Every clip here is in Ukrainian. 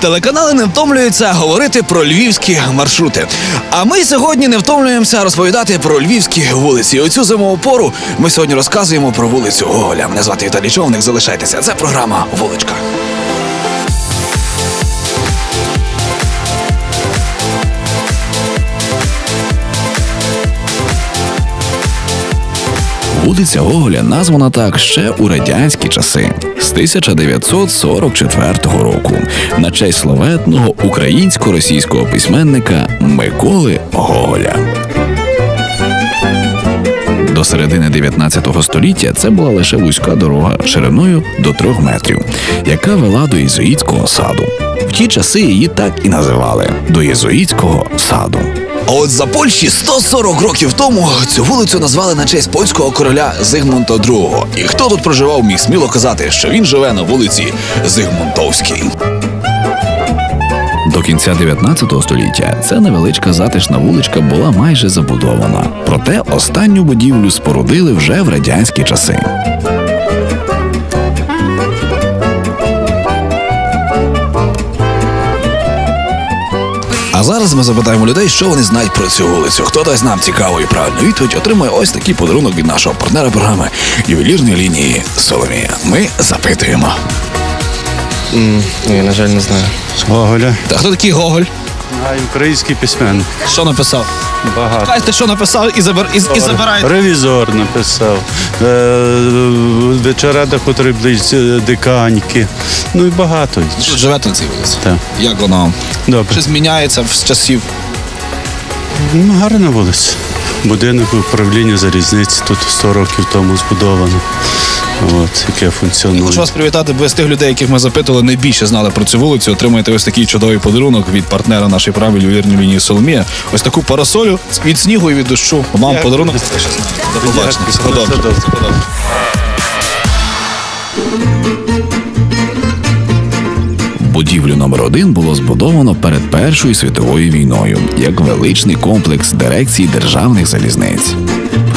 Телеканали не втомлюються говорити про львівські маршрути. А ми сьогодні не втомлюємося розповідати про львівські вулиці. У цю зимову пору ми сьогодні розказуємо про вулицю Гоголя. Мене звати Віталій Човник. Залишайтеся. Це програма Вуличка. Вулиця Гоголя названа так ще у радянські часи з 1944 року на честь словетного українсько-російського письменника Миколи Гоголя. До середини 19 століття це була лише вузька дорога шириною до трьох метрів, яка вела до єзуїтського саду. В ті часи її так і називали до єзуїтського саду. А от за Польщі 140 років тому цю вулицю назвали на честь польського короля Зигмунта II. І хто тут проживав, міг сміло казати, що він живе на вулиці Зигмунтовській. До кінця 19 століття ця невеличка затишна вуличка була майже забудована. Проте останню будівлю спорудили вже в радянські часи. А зараз ми запитаємо людей, що вони знають про цю вулицю. Хто дасть нам цікаву і правильну відповідь, отримує ось такий подарунок від нашого партнера програми ювелірної лінії Соломія. Ми запитуємо. Ні, на жаль, не знаю. Гоголя. Та хто такий Гоголь? А український письменник. Що написав? Багато. Кажете, що написав і, забер... і, і забираєте. Ревізор написав. Е, вечора до котрої близько диканьки. Ну і багато. Тут живете на цій вулиці? Так. Як воно? Добре. Чи зміняється з часів? Ну, гарна вулиця. Будинок управління залізниці тут 100 років тому збудовано. От, яке функціонує. Хочу вас привітати, бо з тих людей, яких ми запитували, найбільше знали про цю вулицю. Отримаєте ось такий чудовий подарунок від партнера нашої програми ювелірної лінії Соломія. Ось таку парасолю від снігу і від дощу. Вам подарунок. До побачення. Всього. Будівлю номер 1 було збудовано перед Першою світовою війною як величний комплекс дирекції державних залізниць.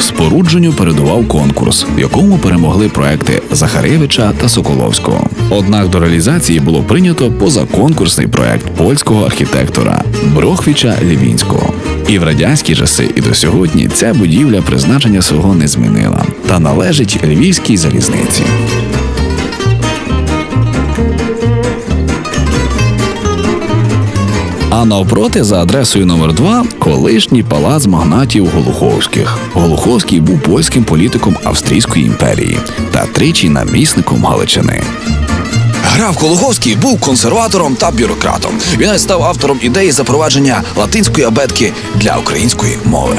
Спорудженню передував конкурс, в якому перемогли проекти Захаревича та Соколовського. Однак до реалізації було прийнято позаконкурсний проект польського архітектора Брохвіча Лівінського. І в радянські часи, і до сьогодні ця будівля призначення свого не змінила та належить львівській залізниці. А навпроти за адресою номер 2 колишній палац магнатів Голуховських. Голуховський був польським політиком Австрійської імперії та тричі намісником Галичини. Граф Кологовський був консерватором та бюрократом. Він став автором ідеї запровадження латинської абетки для української мови.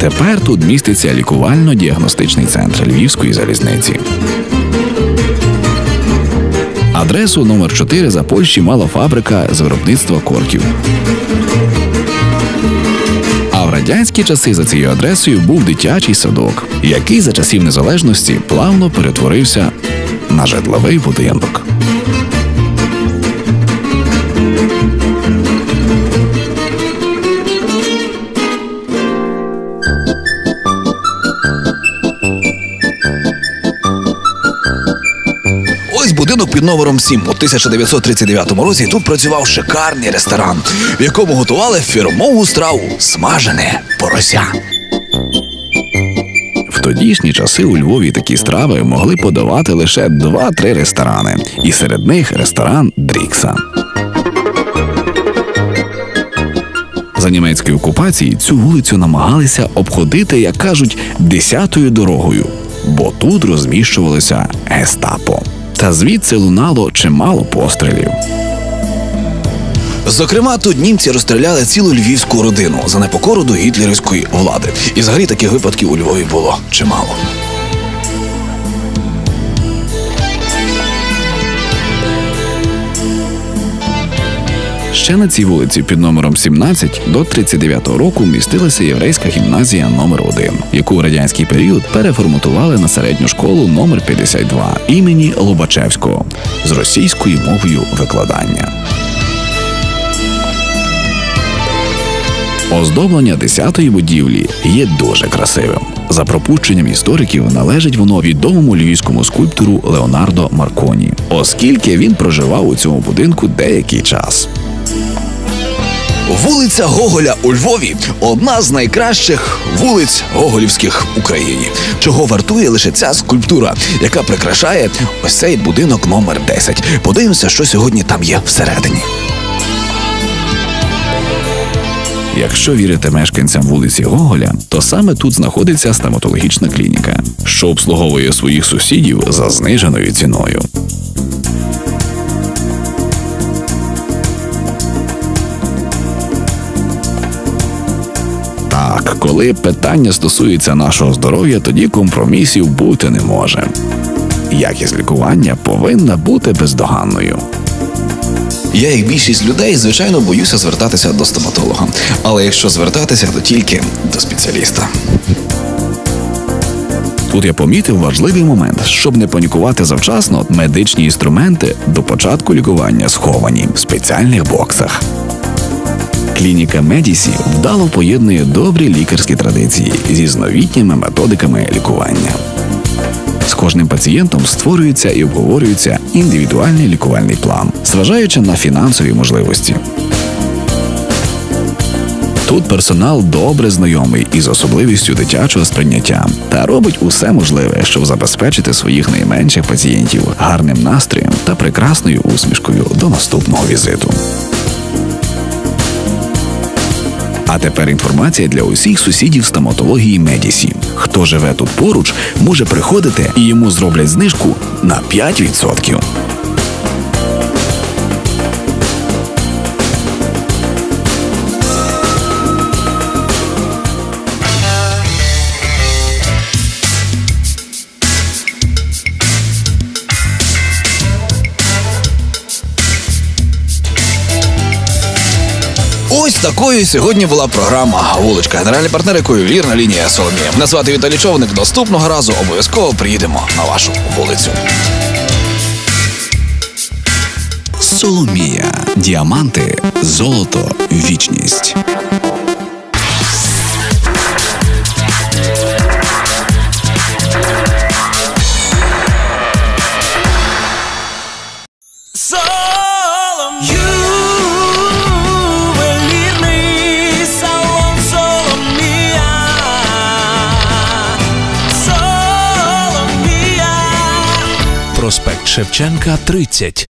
Тепер тут міститься лікувально-діагностичний центр Львівської залізниці. Адресу номер 4 за Польщі мала фабрика з виробництва корків. А в радянські часи за цією адресою був дитячий садок, який за часів незалежності плавно перетворився на житловий будинок. Будинок під номером 7. У 1939 році тут працював шикарний ресторан, в якому готували фірмову страву смажене порося. В тодішні часи у Львові такі страви могли подавати лише 2-3 ресторани, і серед них ресторан Дрікса. За німецької окупації цю вулицю намагалися обходити, як кажуть, десятою дорогою, бо тут розміщувалося гестапо. Та звідси лунало чимало пострілів. Зокрема, тут німці розстріляли цілу львівську родину за непокору до гітлерівської влади. І взагалі таких випадків у Львові було чимало. Ще на цій вулиці під номером 17 до 39 року містилася єврейська гімназія номер 1 яку в радянський період переформатували на середню школу номер 52 імені Лобачевського з російською мовою викладання. Оздоблення 10-ї будівлі є дуже красивим. За пропущенням істориків належить воно відомому львівському скульптору Леонардо Марконі, оскільки він проживав у цьому будинку деякий час. Вулиця Гоголя у Львові одна з найкращих вулиць Гоголівських в Україні, чого вартує лише ця скульптура, яка прикрашає ось цей будинок номер 10. Подивимося, що сьогодні там є всередині. Якщо вірити мешканцям вулиці Гоголя, то саме тут знаходиться стоматологічна клініка, що обслуговує своїх сусідів за зниженою ціною. Коли питання стосується нашого здоров'я, тоді компромісів бути не може. Якість лікування повинна бути бездоганною. Я, як більшість людей, звичайно, боюся звертатися до стоматолога. Але якщо звертатися, то тільки до спеціаліста. Тут я помітив важливий момент, щоб не панікувати завчасно, медичні інструменти до початку лікування сховані в спеціальних боксах. Клініка Медісі вдало поєднує добрі лікарські традиції зі зновітніми методиками лікування. З кожним пацієнтом створюється і обговорюється індивідуальний лікувальний план, зважаючи на фінансові можливості. Тут персонал добре знайомий із особливістю дитячого сприйняття та робить усе можливе, щоб забезпечити своїх найменших пацієнтів гарним настроєм та прекрасною усмішкою до наступного візиту. А тепер інформація для усіх сусідів стоматології Медісі. Хто живе тут поруч, може приходити і йому зроблять знижку на 5%. Ось такою сьогодні була програма Вуличка. Генеральний партнер якої вірна лінія Соломія. Мене звати Віталій Човник. Наступного разу обов'язково приїдемо на вашу вулицю. Соломія. Діаманти, золото, вічність. Шевченка, 30.